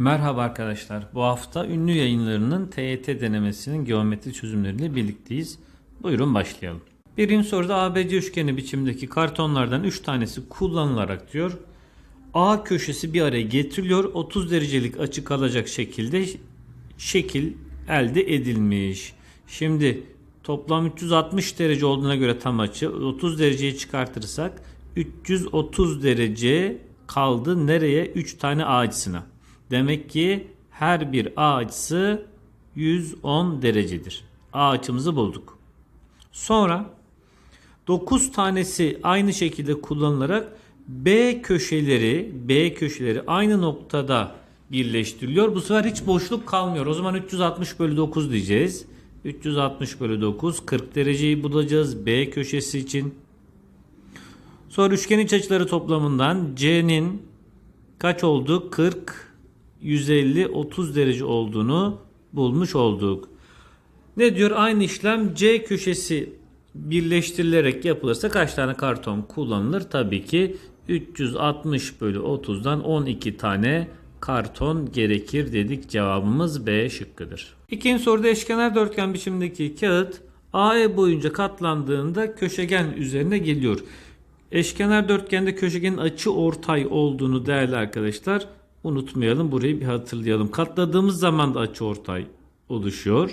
Merhaba arkadaşlar. Bu hafta ünlü yayınlarının TYT denemesinin geometri çözümleriyle birlikteyiz. Buyurun başlayalım. Birinci soruda ABC üçgeni biçimdeki kartonlardan 3 tanesi kullanılarak diyor. A köşesi bir araya getiriliyor. 30 derecelik açı kalacak şekilde şekil elde edilmiş. Şimdi toplam 360 derece olduğuna göre tam açı 30 dereceyi çıkartırsak 330 derece kaldı nereye? 3 tane A. Demek ki her bir A açısı 110 derecedir. A açımızı bulduk. Sonra 9 tanesi aynı şekilde kullanılarak B köşeleri B köşeleri aynı noktada birleştiriliyor. Bu sefer hiç boşluk kalmıyor. O zaman 360 bölü 9 diyeceğiz. 360 bölü 9 40 dereceyi bulacağız B köşesi için. Sonra üçgen iç açıları toplamından C'nin kaç oldu? 40, 150, 30 derece olduğunu bulmuş olduk. Ne diyor? Aynı işlem C köşesi birleştirilerek yapılırsa kaç tane karton kullanılır? Tabii ki 360 bölü 30'dan 12 tane karton gerekir dedik. Cevabımız B şıkkıdır. İkinci soruda eşkenar dörtgen biçimdeki kağıt AE boyunca katlandığında köşegen üzerine geliyor. Eşkenar dörtgende köşegenin açı ortay olduğunu değerli arkadaşlar unutmayalım. Burayı bir hatırlayalım. Katladığımız zaman da açı ortay oluşuyor.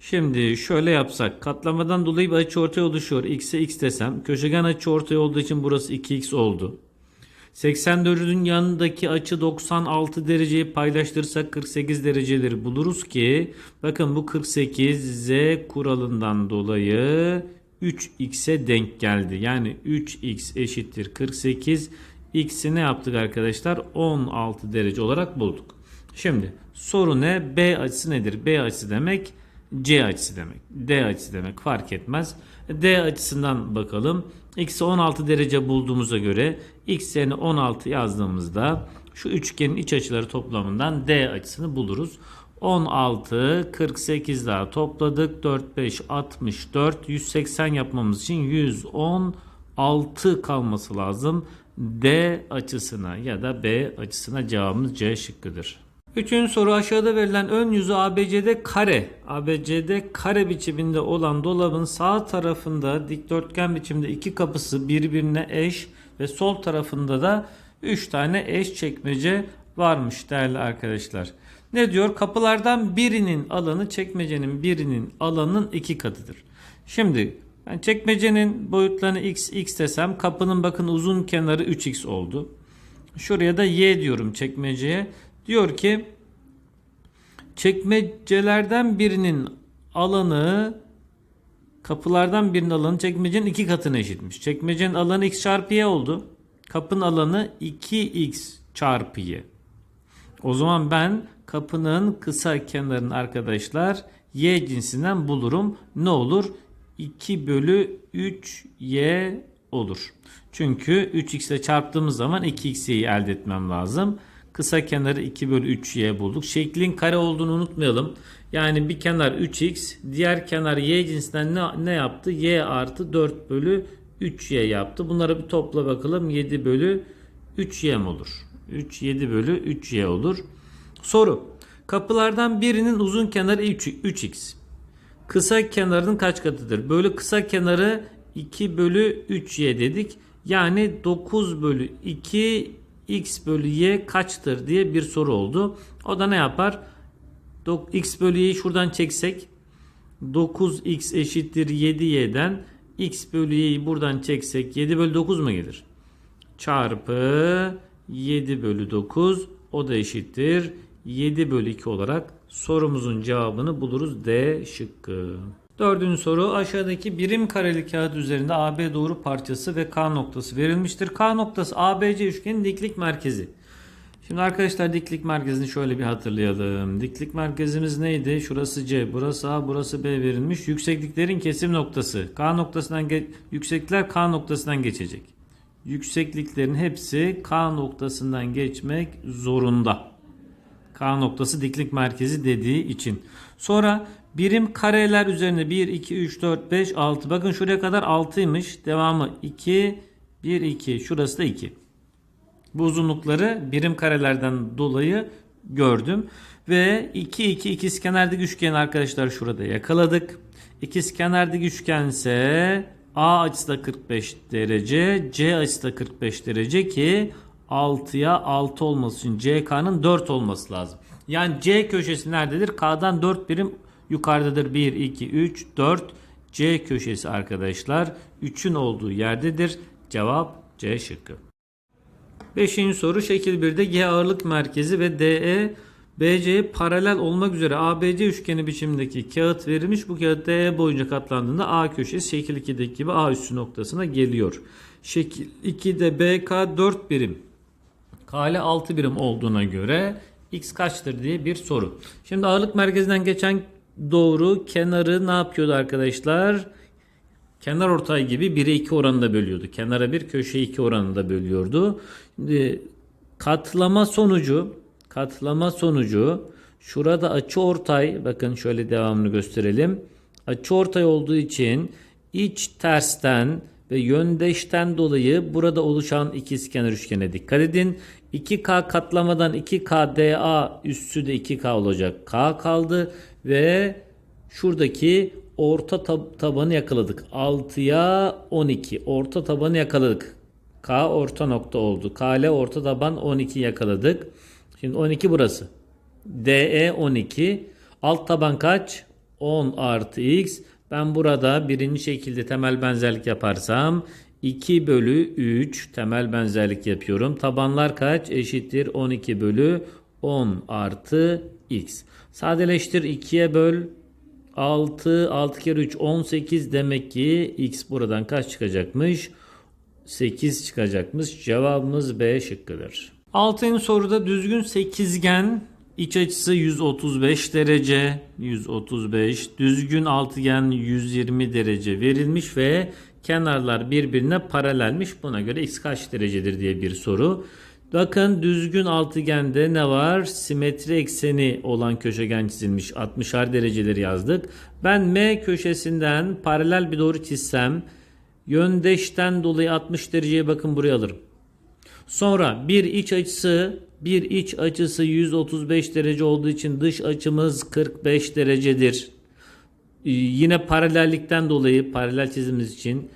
Şimdi şöyle yapsak. Katlamadan dolayı bir açı ortay oluşuyor. X'e x desem. Köşegen açı ortay olduğu için burası 2x oldu. 84'ün yanındaki açı 96 dereceyi paylaştırırsak 48 dereceleri buluruz ki bakın bu 48 z kuralından dolayı 3x'e denk geldi. Yani 3x eşittir 48. X'i ne yaptık arkadaşlar? 16 derece olarak bulduk. Şimdi soru ne? B açısı nedir? B açısı demek C açısı demek. D açısı demek fark etmez. D açısından bakalım. X'i 16 derece bulduğumuza göre X yerine 16 yazdığımızda şu üçgenin iç açıları toplamından D açısını buluruz. 16, 48 daha topladık. 4, 5, 64, 180 yapmamız için 116 kalması lazım. D açısına ya da B açısına cevabımız C şıkkıdır. Üçüncü soru aşağıda verilen ön yüzü ABC'de kare. ABC'de kare biçiminde olan dolabın sağ tarafında dikdörtgen biçimde iki kapısı birbirine eş ve sol tarafında da 3 tane eş çekmece varmış değerli arkadaşlar. Ne diyor? Kapılardan birinin alanı çekmecenin birinin alanının iki katıdır. Şimdi ben çekmecenin boyutlarını x x desem kapının bakın uzun kenarı 3x oldu. Şuraya da y diyorum çekmeceye. Diyor ki çekmecelerden birinin alanı kapılardan birinin alanı çekmecenin iki katına eşitmiş. Çekmecenin alanı x çarpı y oldu. Kapının alanı 2x çarpı y. O zaman ben kapının kısa kenarını arkadaşlar y cinsinden bulurum. Ne olur? 2 bölü 3 y olur. Çünkü 3x ile çarptığımız zaman 2x'yi elde etmem lazım. Kısa kenarı 2 bölü 3y bulduk. Şeklin kare olduğunu unutmayalım. Yani bir kenar 3x, diğer kenar y cinsinden ne, ne yaptı? y artı 4 bölü 3y yaptı. Bunları bir topla bakalım. 7 bölü 3y mi olur? 3, 7 bölü 3y olur. Soru. Kapılardan birinin uzun kenarı 3, 3x. Kısa kenarının kaç katıdır? Böyle kısa kenarı 2 bölü 3y dedik. Yani 9 bölü 2 x bölü y kaçtır diye bir soru oldu. O da ne yapar? x bölü y'yi şuradan çeksek 9x eşittir 7y'den x bölü y'yi buradan çeksek 7 bölü 9 mu gelir? Çarpı 7 bölü 9 o da eşittir 7 bölü 2 olarak sorumuzun cevabını buluruz D şıkkı. Dördüncü soru aşağıdaki birim kareli kağıt üzerinde AB doğru parçası ve K noktası verilmiştir. K noktası ABC üçgenin diklik merkezi. Şimdi arkadaşlar diklik merkezini şöyle bir hatırlayalım. Diklik merkezimiz neydi? Şurası C, burası A, burası B verilmiş. Yüksekliklerin kesim noktası. K noktasından yükseklikler K noktasından geçecek. Yüksekliklerin hepsi K noktasından geçmek zorunda. K noktası diklik merkezi dediği için. Sonra birim kareler üzerine 1, 2, 3, 4, 5, 6. Bakın şuraya kadar 6'ymış. Devamı 2, 1, 2. Şurası da 2. Bu uzunlukları birim karelerden dolayı gördüm. Ve 2 2 ikizkenarlık üçgen arkadaşlar şurada yakaladık. İkizkenarlık üçgen ise A açısı da 45 derece, C açısı da 45 derece ki 6'ya 6 olması için CK'nın 4 olması lazım. Yani C köşesi nerededir? K'dan 4 birim yukarıdadır. 1, 2, 3, 4. C köşesi arkadaşlar 3'ün olduğu yerdedir. Cevap C şıkkı. Beşinci soru şekil 1'de G ağırlık merkezi ve DE BC'ye paralel olmak üzere ABC üçgeni biçimindeki kağıt verilmiş. Bu kağıt DE boyunca katlandığında A köşesi şekil 2'deki gibi A üssü noktasına geliyor. Şekil 2'de BK 4 birim, KL 6 birim olduğuna göre X kaçtır diye bir soru. Şimdi ağırlık merkezinden geçen doğru kenarı ne yapıyordu arkadaşlar? kenar ortay gibi 1'e 2 oranında bölüyordu. Kenara 1 köşeye 2 oranında bölüyordu. Şimdi katlama sonucu katlama sonucu şurada açı ortay bakın şöyle devamını gösterelim. Açı ortay olduğu için iç tersten ve yöndeşten dolayı burada oluşan ikizkenar üçgene dikkat edin. 2K katlamadan 2K DA üssü de 2K olacak. K kaldı ve şuradaki orta tab- tabanı yakaladık. 6'ya 12 orta tabanı yakaladık. K orta nokta oldu. KL orta taban 12 yakaladık. Şimdi 12 burası. DE 12. Alt taban kaç? 10 artı x. Ben burada birinci şekilde temel benzerlik yaparsam 2 bölü 3 temel benzerlik yapıyorum. Tabanlar kaç? Eşittir 12 bölü 10 artı x. Sadeleştir 2'ye böl 6, 6 kere 3 18 demek ki x buradan kaç çıkacakmış? 8 çıkacakmış. Cevabımız B şıkkıdır. Altıncı soruda düzgün sekizgen iç açısı 135 derece 135 düzgün altıgen 120 derece verilmiş ve kenarlar birbirine paralelmiş. Buna göre x kaç derecedir diye bir soru. Bakın düzgün altıgende ne var? Simetri ekseni olan köşegen çizilmiş. 60'ar dereceleri yazdık. Ben M köşesinden paralel bir doğru çizsem yöndeşten dolayı 60 dereceye bakın buraya alırım. Sonra bir iç açısı bir iç açısı 135 derece olduğu için dış açımız 45 derecedir. Ee, yine paralellikten dolayı paralel çizimimiz için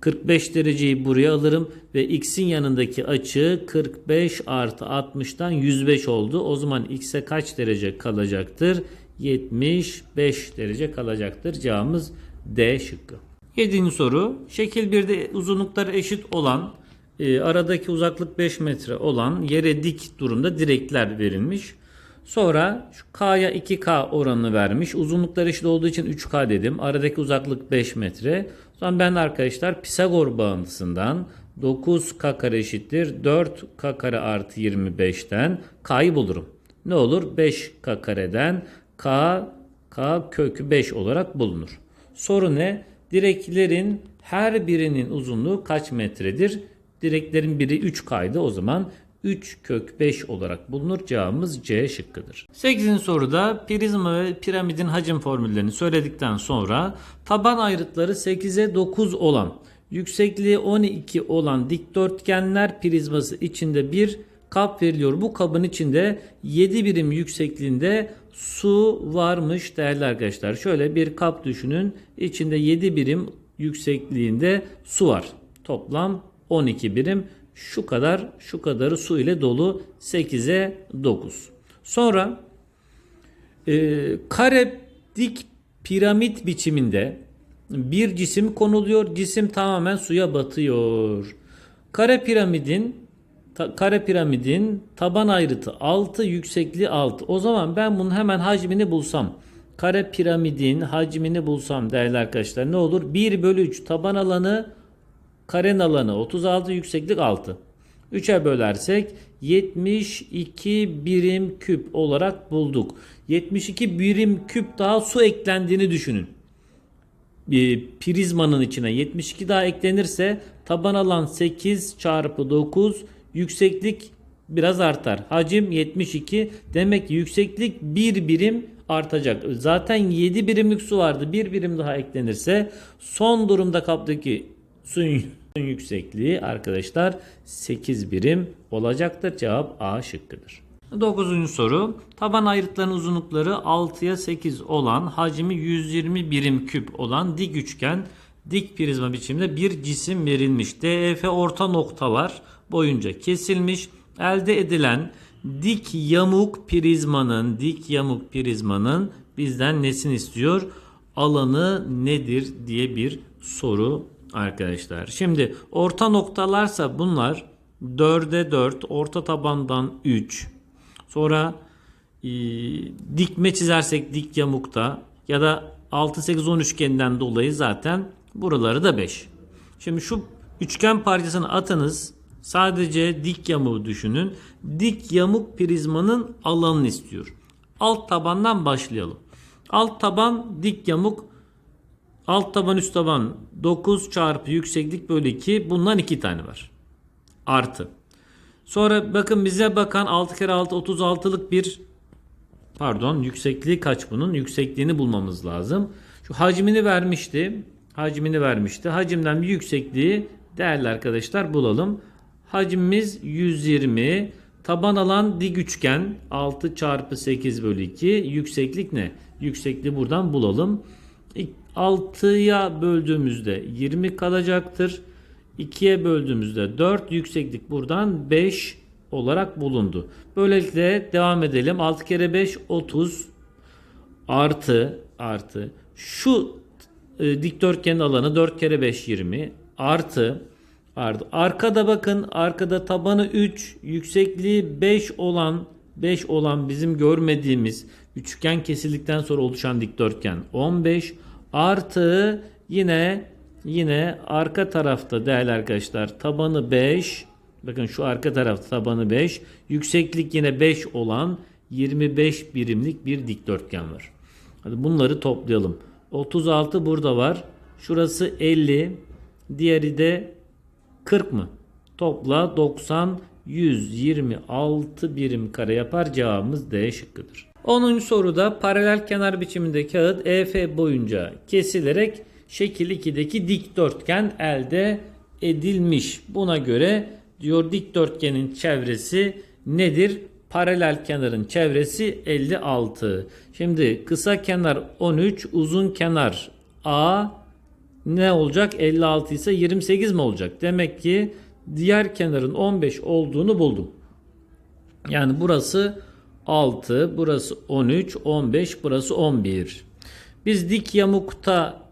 45 dereceyi buraya alırım ve x'in yanındaki açı 45 artı 60'tan 105 oldu. O zaman x'e kaç derece kalacaktır? 75 derece kalacaktır. Cevabımız D şıkkı. Yedinci soru. Şekil 1'de uzunlukları eşit olan e, aradaki uzaklık 5 metre olan yere dik durumda direkler verilmiş. Sonra şu K'ya 2K oranını vermiş. Uzunluklar eşit olduğu için 3K dedim. Aradaki uzaklık 5 metre. O ben arkadaşlar Pisagor bağıntısından 9K kare eşittir 4K kare artı 25'ten K'yı bulurum. Ne olur? 5K kareden K, K kökü 5 olarak bulunur. Soru ne? Direklerin her birinin uzunluğu kaç metredir? Direklerin biri 3 kaydı o zaman 3 kök 5 olarak bulunur. Cevabımız C şıkkıdır. 8. soruda prizma ve piramidin hacim formüllerini söyledikten sonra taban ayrıtları 8'e 9 olan yüksekliği 12 olan dikdörtgenler prizması içinde bir kap veriliyor. Bu kabın içinde 7 birim yüksekliğinde su varmış değerli arkadaşlar. Şöyle bir kap düşünün. İçinde 7 birim yüksekliğinde su var. Toplam 12 birim. Şu kadar şu kadarı su ile dolu 8'e 9. Sonra e, kare dik piramit biçiminde bir cisim konuluyor. Cisim tamamen suya batıyor. Kare piramidin kare piramidin taban ayrıtı 6, yüksekliği 6. O zaman ben bunun hemen hacmini bulsam. Kare piramidin hacmini bulsam değerli arkadaşlar ne olur? 1 bölü 3 taban alanı Karen alanı 36 yükseklik 6. 3'e bölersek 72 birim küp olarak bulduk. 72 birim küp daha su eklendiğini düşünün. Bir prizmanın içine 72 daha eklenirse taban alan 8 çarpı 9 yükseklik biraz artar. Hacim 72 demek ki yükseklik 1 birim artacak. Zaten 7 birimlik su vardı. 1 birim daha eklenirse son durumda kaptaki suyun yüksekliği arkadaşlar 8 birim olacaktır. Cevap A şıkkıdır. Dokuzuncu soru. Taban ayrıtlarının uzunlukları 6'ya 8 olan hacmi 120 birim küp olan dik üçgen dik prizma biçimde bir cisim verilmiş. DEF orta noktalar boyunca kesilmiş. Elde edilen dik yamuk prizmanın dik yamuk prizmanın bizden nesini istiyor? Alanı nedir diye bir soru arkadaşlar. Şimdi orta noktalarsa bunlar 4'e 4 orta tabandan 3 Sonra e, dikme çizersek dik yamukta ya da 6 8 10 üçgeninden dolayı zaten buraları da 5. Şimdi şu üçgen parçasını atınız. Sadece dik yamuğu düşünün. Dik yamuk prizmanın alanını istiyor. Alt tabandan başlayalım. Alt taban dik yamuk alt taban üst taban 9 çarpı yükseklik bölü 2 bundan 2 tane var. Artı. Sonra bakın bize bakan 6 kere 6 36'lık bir pardon yüksekliği kaç bunun? Yüksekliğini bulmamız lazım. Şu hacmini vermişti. Hacmini vermişti. Hacimden bir yüksekliği değerli arkadaşlar bulalım. Hacmimiz 120. Taban alan dik üçgen 6 çarpı 8 bölü 2. Yükseklik ne? Yüksekliği buradan bulalım. 6'ya böldüğümüzde 20 kalacaktır. 2'ye böldüğümüzde 4 yükseklik buradan 5 olarak bulundu. Böylelikle devam edelim. 6 kere 5 30 artı artı şu e, dikdörtgenin alanı 4 kere 5 20 artı artı arkada bakın arkada tabanı 3 yüksekliği 5 olan 5 olan bizim görmediğimiz üçgen kesildikten sonra oluşan dikdörtgen 15 artı yine Yine arka tarafta değerli arkadaşlar tabanı 5. Bakın şu arka tarafta tabanı 5. Yükseklik yine 5 olan 25 birimlik bir dikdörtgen var. Hadi bunları toplayalım. 36 burada var. Şurası 50. Diğeri de 40 mı? Topla 90 126 birim kare yapar. Cevabımız D şıkkıdır. 10. soruda paralel kenar biçiminde kağıt EF boyunca kesilerek şekil 2'deki dikdörtgen elde edilmiş. Buna göre diyor dikdörtgenin çevresi nedir? Paralel kenarın çevresi 56. Şimdi kısa kenar 13, uzun kenar A ne olacak? 56 ise 28 mi olacak? Demek ki diğer kenarın 15 olduğunu buldum. Yani burası 6, burası 13, 15, burası 11. Biz dik yamukta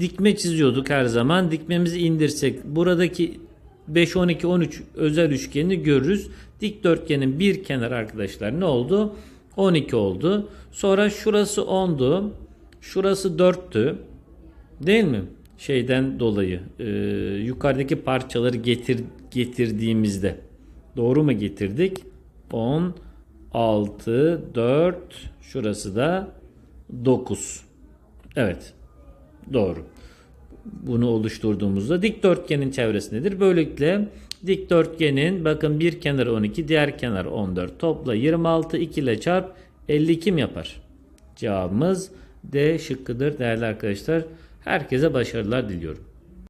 dikme çiziyorduk her zaman. Dikmemizi indirsek buradaki 5 12 13 özel üçgeni görürüz. Dikdörtgenin bir kenar arkadaşlar ne oldu? 12 oldu. Sonra şurası 10'du. Şurası 4'tü. Değil mi? Şeyden dolayı e, yukarıdaki parçaları getir getirdiğimizde doğru mu getirdik? 10 6 4 şurası da 9. Evet. Doğru. Bunu oluşturduğumuzda dikdörtgenin çevresi nedir? Böylelikle dikdörtgenin bakın bir kenar 12 diğer kenar 14 topla 26 2 ile çarp 52 mi yapar? Cevabımız D şıkkıdır değerli arkadaşlar. Herkese başarılar diliyorum.